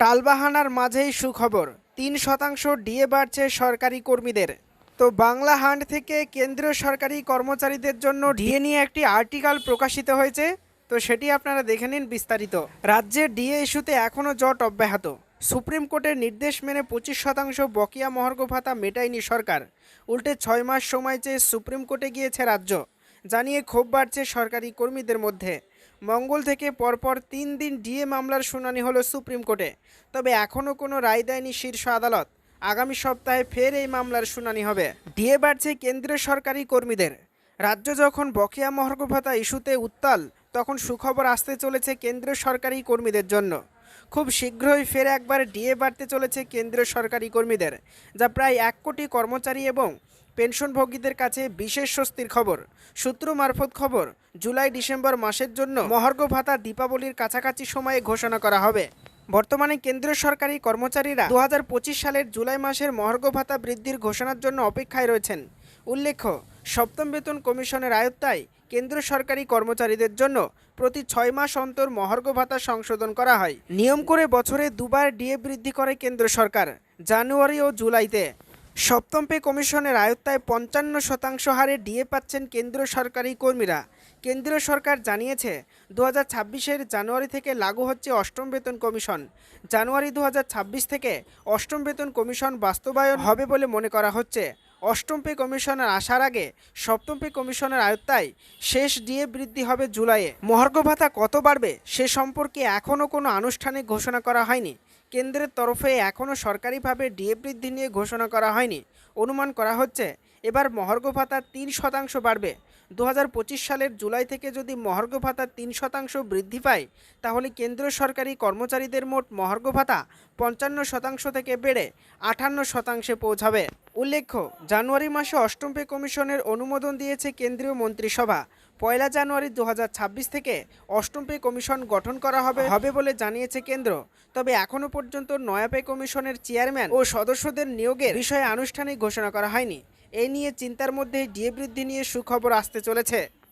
টালবাহানার মাঝেই সুখবর, তিন শতাংশ ডিএ বাড়ছে সরকারি কর্মীদের। তো বাংলা হান্ট থেকে কেন্দ্রীয় সরকারি কর্মচারীদের জন্য ডিএ নিয়ে একটি আর্টিকেল প্রকাশিত হয়েছে, তো সেটি আপনারা দেখে নিন বিস্তারিত। রাজ্যের ডিএ ইস্যুতে এখনও জট অব্যাহত। সুপ্রিম কোর্টের নির্দেশ মেনে পঁচিশ শতাংশ বকেয়া মহার্ঘ ভাতা মেটায়নি সরকার। উল্টে ছয় মাস সময় চেয়ে সুপ্রিম কোর্টে গিয়েছে রাজ্য, জানিয়ে ক্ষোভ বাড়ছে সরকারি কর্মীদের মধ্যে। মঙ্গল থেকে পরপর তিন দিন ডিএ মামলার শুনানি হলো সুপ্রিম কোর্টে। তবে এখনও কোনো রায় দেয়নি শীর্ষ আদালত। আগামী সপ্তাহে ফের এই মামলার শুনানি হবে। ডিএ বাড়ছে কেন্দ্রীয় সরকারি কর্মীদের। রাজ্য যখন বকেয়া মহার্ঘ ভাতা ইস্যুতে উত্তাল, তখন সুখবর আসতে চলেছে কেন্দ্রীয় সরকারি কর্মীদের জন্য। খুব শীঘ্রই ফের একবার ডিএ বাড়তে চলেছে কেন্দ্রীয় সরকারি কর্মীদের, যা প্রায় এক কোটি কর্মচারী এবং পেনশনভোগীদের কাছে বিশেষ স্বস্তির খবর। সূত্র মারফত খবর, জুলাই ডিসেম্বর মাসের জন্য মহার্ঘ ভাতা দীপাবলির কাছাকাছি সময়ে ঘোষণা করা হবে। বর্তমানে কেন্দ্রীয় সরকারি কর্মচারীরা দু হাজার পঁচিশ সালের জুলাই মাসের মহার্ঘ ভাতা বৃদ্ধির ঘোষণার জন্য অপেক্ষায় রয়েছেন। উল্লেখ্য, সপ্তম বেতন কমিশনের আয়ত্তায় কেন্দ্র সরকারি কর্মচারীদের জন্য প্রতি ছয় মাস অন্তর মহার্ঘ ভাতা সংশোধন করা হয়। নিয়ম করে বছরে দুবার ডিএ বৃদ্ধি করে কেন্দ্র সরকার, জানুয়ারি ও জুলাইতে। সপ্তম পে কমিশনের আয়ত্তায় পঞ্চান্ন শতাংশ হারে ডিএ পাচ্ছেন কেন্দ্রীয় সরকারি কর্মীরা। কেন্দ্রীয় সরকার জানিয়েছে দু হাজার জানুয়ারি থেকে লাগু হচ্ছে অষ্টম বেতন কমিশন। জানুয়ারি দু হাজার ছাব্বিশ থেকে অষ্টম বেতন কমিশন বাস্তবায়ন হবে বলে মনে করা হচ্ছে। অষ্টম পে কমিশনের আসার আগে সপ্তম পে কমিশনের আয়ত্তায় শেষ ডিএ বৃদ্ধি হবে জুলাইয়ে। মহার্ঘ ভাতা কত বাড়বে সে সম্পর্কে এখনও কোনো আনুষ্ঠানিক ঘোষণা করা হয়নি। কেন্দ্রের তরফে এখনও সরকারিভাবে ডিএ বৃদ্ধি নিয়ে ঘোষণা করা হয়নি। অনুমান করা হচ্ছে, এবার মহার্ঘ ভাতা তিন শতাংশ বাড়বে। দু হাজার পঁচিশ সালের জুলাই থেকে যদি মহার্ঘ ভাতা তিন শতাংশ বৃদ্ধি পায়, তাহলে কেন্দ্রীয় সরকারি কর্মচারীদের মোট মহার্ঘ ভাতা পঞ্চান্ন শতাংশ থেকে বেড়ে আটান্ন শতাংশে পৌঁছাবে। উল্লেখ্য, জানুয়ারি মাসে অষ্টম পে কমিশনের অনুমোদন দিয়েছে কেন্দ্রীয় মন্ত্রিসভা। পয়লা জানুয়ারি দু হাজার ছাব্বিশ থেকে অষ্টম পে কমিশন গঠন করা হবে হবে বলে জানিয়েছে কেন্দ্র। তবে এখনও পর্যন্ত নয়া পে কমিশনের চেয়ারম্যান ও সদস্যদের নিয়োগের বিষয়ে আনুষ্ঠানিক ঘোষণা করা হয়নি। এ নিয়ে চিন্তার মধ্যে ডিএ বৃদ্ধি নিয়ে সুখবর আসতে চলেছে।